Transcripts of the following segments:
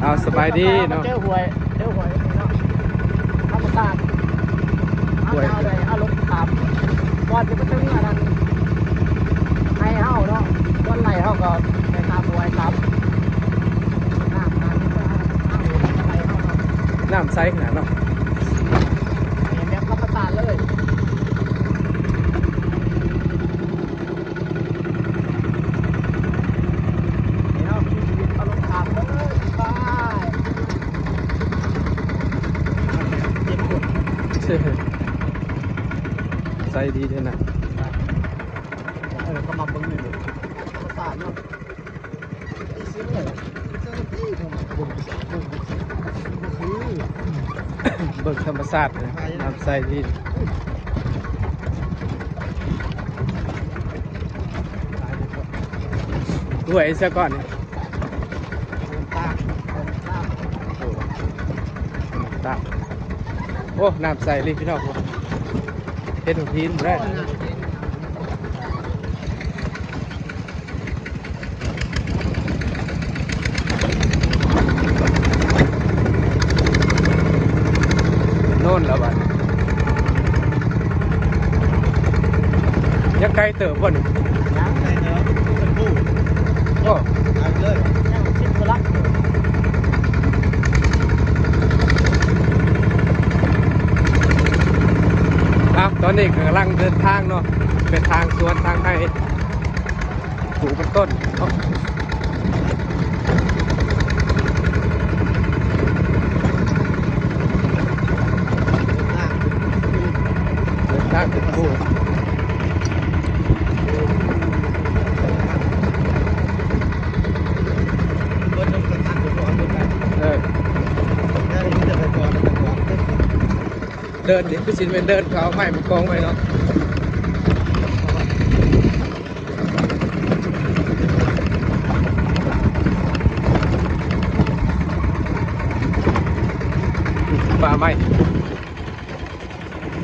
เอาสบายดีเนาะเจอหวยเจอหวยเนาะเอามาตามเอาเอาเลยเอารถตามก่อนจะไปถึงอันนั้นให้เฮาเนาะวันไหนเฮาก็ไปตามหวยตามน้ำน้ำเอาไหลเฮาเนาะน้ำใสขนาดเนาะ เห็นแบบรับประทานเลยเดี๋ยวชีวิตเอารถตามเลยไปเจ็บปวด ใสดีด้วยนะเออก็มาเบิ่งนี่เลยภาษาเนาะอีซิเนี่ยเจ้าที่ทำบุญบุญบุญเบิกธรรมศาสตร์นะน้ำใสดีด้วยซะก่อนนี่ตาตาโอ้ตาโอ้น้ำใสเลยพี่น้องเฮ็ดของทีนบ่ได้โน่นแล้วบัดยังไกลเติบบ่นี่น้ำ ใช่เนาะเป็นผู้ โอ้ เอาเลย ยังชิดกลัก ครับ ตอนนี้กำลังเดินทางเนาะเป็นทางสวนทางให้ปลูกเป็นต้นเนาะเดินทางเป็นผู้ เบิร์ดต้องกระตันอยู่ก่อนด้วยกัน เออ แล้วนี่จะไปก่อนแล้วจะก่อน เดินดิคือสิเป็นเดินเขาเอาไม้มากองไว้เนาะป่าไม้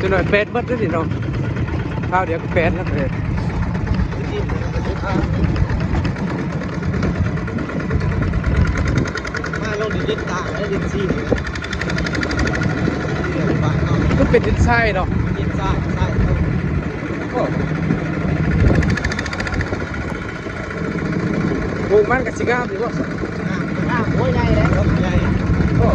จะหน่อยเป็ดเบิดด้วยสิเนาะข้าวเดี๋ยวก็เป็ดแล้วเลยมาลงดินดินตาและดินซีนี่ย เนาะก็เป็นดินทรายเนาะดินทรายทรายเขาโอ้ปลูกมันกับสิงามหรือว่าน้ำน้ำโอ้ยใหญ่เลยรถใหญ่ โอ้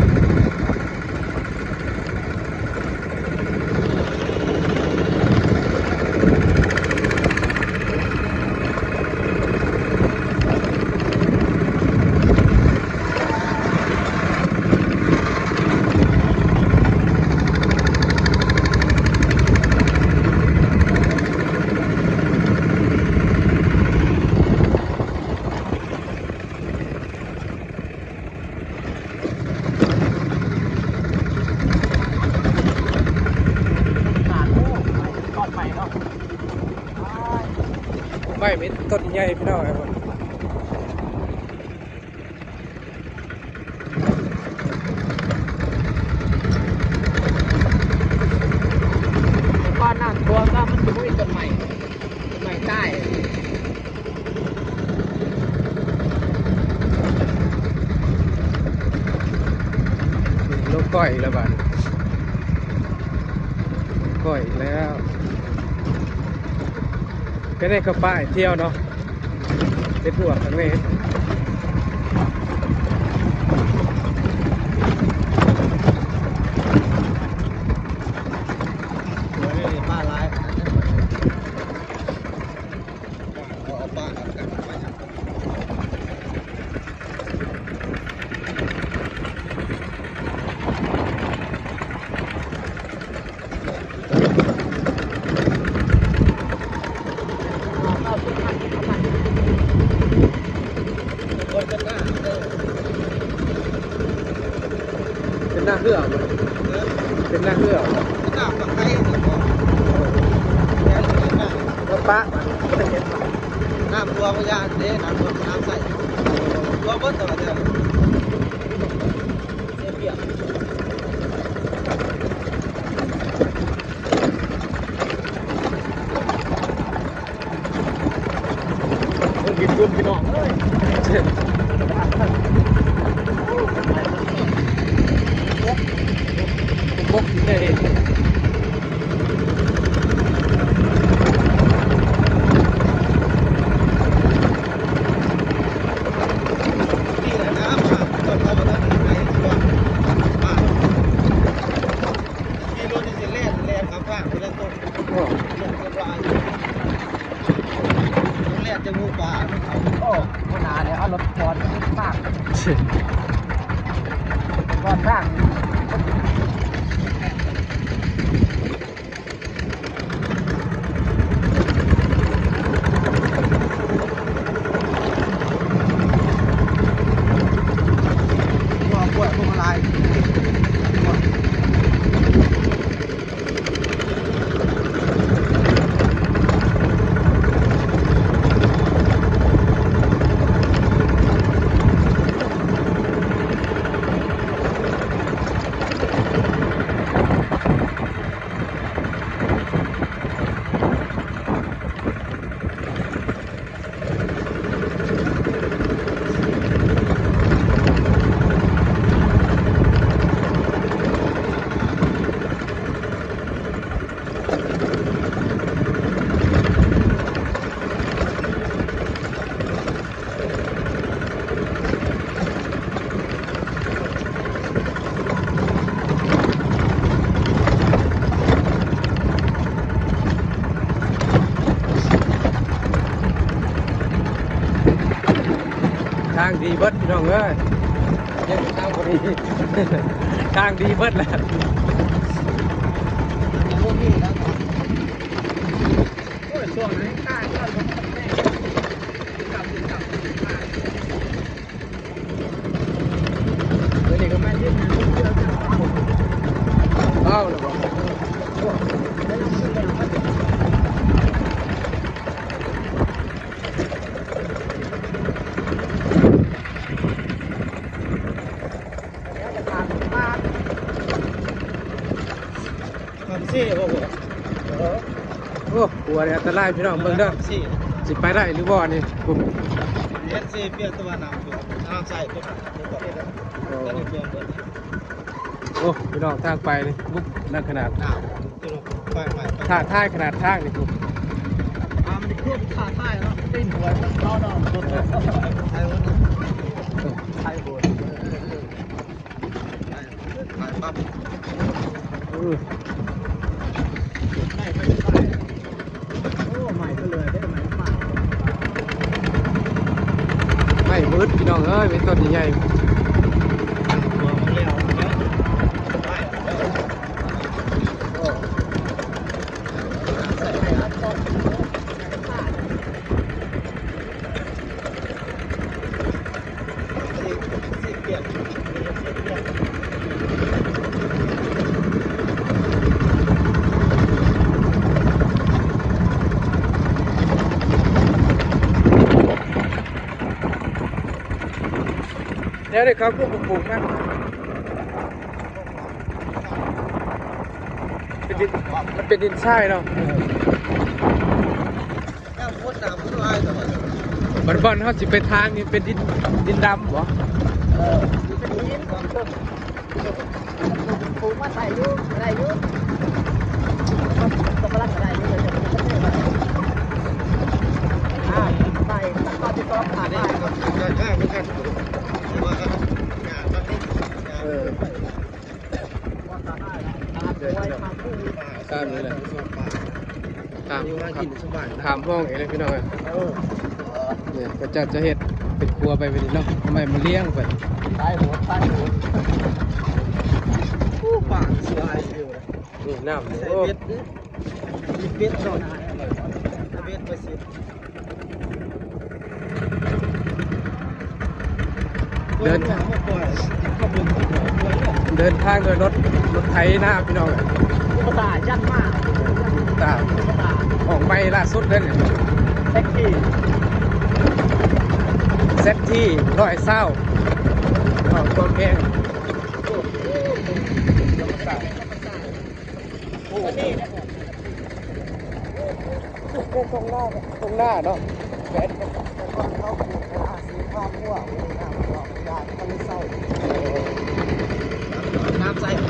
ทอดไปเนาะ ไม่เป็นต้นใหญ่พี่น้องไอ้คน ก้อนน้ำตัวก็มันจะไม่ต้นใหม่ต้นใหม่ใต้ ลู ก้อยแล้วบ้านก้อยแล้ว ก็ได้กระป้ายเที่ยวเนาะเป็นหัวทั้งนี้หัวนี่ป้าร้ายเอาป้าเอากันไปครับ เอาสุดมันเอามัน คนกันหน้าเออ เป็น หน้าเหือเอเป็นหน้าเหือหน้าฝั่งไทยเนี่ยก็แล้วนี่แล้วป้าน้ำตัวพยานเด้น้ำตัวน้ำใส่ตัวเบิ้ลตัวเดียวสียเปรียบ บกเลย นี่แหละน้ำมาจนเขาบอกว่าไหนตัวบ้านขี่รถจะเล่นเล่นข้างๆไปเล่นต้น โอ้ เล่นต้นว่าเล่นจะงูป่าเขา โอ้ขนาดเนี่ยเอารถจอดมาก จ เบิดพี่น้องเอ้ยยังทางบ่ดีทางดีเบิดแล้ว พวกนี้นะ โอ้ยช่วงนี้ข้างก็รถแม่กลับกลับมาเดี๋ยวนี้ก็ไม่ยืดนะเชื่อกัน เอ้าแล้วบ่ แล้วเราขึ้นไปเอาไป ทำซี่พวกผม โอ้กลั วเลยอันตรายพี่น้องเบิ่งเด้อซี่สิไปได้หรือบ่นี่ปุ๊บเล่นซี่เปลี่ยนตัวน้ำตัวน้ำใส่ตัวนี้ก่อนเลยนะแล้วนี่เปลี่ยนตัวนี้โอ้พี่น้องทางไปนี่ปุ๊บนั่นขนาดน้ำตัวไปใหม่ท่าท่ายขนาดทางนี่ปุ๊บอ่ามันจะควบขาใต้เนาะตีนหัวมันล้อดอกรถเลยไอ้วันนี้ไทยโบนไปปั๊บ เออ ไม่ไม่ไปโอ้ใหม่ก็เลยได้ใหม่มาก ไมืดพี่น้องเอ้ยเป็นต้นใหญ่ ตัวมันเลี้ยวแล้วไป ๆโอ้ ใส่ไปอัดต้นขาด ซี่เปลี่ยนซี่เปลี่ยน เดี๋ยวเด็กเขาก็ปลูกนะเป็นดินมันเป็นดินทรายเนาะน้ำพุทธน้ำพุทธลายตัวนี้บอนบอนเขาสิไปทางนี่เป็นดินดินดำเหรอเออเป็นหินของต้นปลูกมาใส่ยุ่อะไรยุ่ตกลักอะไรยุ่เลยอ่าใส่ตะกอนที่ต้องผ่า อั น นนี้ ได้ ก็จะง่ายเหมือนกันแต่ว่าก็งานมันนี่ เออ ว่าผ่านได้ตามไว้ทางผู้ ข้ามนี่แหละ ข้ามมีว่าข้ากิมนสบายนะข้ามห้องเองเลยพี่น้องเอ้ยเออเนี่ยก็จะจะเห็ดเป็นครัวไปเป็นเนาะทำไมมันเลี้ยงไปตายหัวตายหัวผู้ป่าสบายอยู่นี่น้ำนี่ใส่โอ้เบ็ดมีเบ็ดสดเบ็ดไปสิเดิน เดินทางโดยรถรถไถหน้าพี่น้องตุ๊กตายัดมากตาตุ๊าของใบล่าสุดเด้เนี่ยเซ็ตที่เซ็ตที่ร้อยเศร้าของตัวเองตรงหน้าตรงหน้าเนาะแบนเขาปลูกนาสีข้าวมั่วนาดอกยาทะเลเศร้า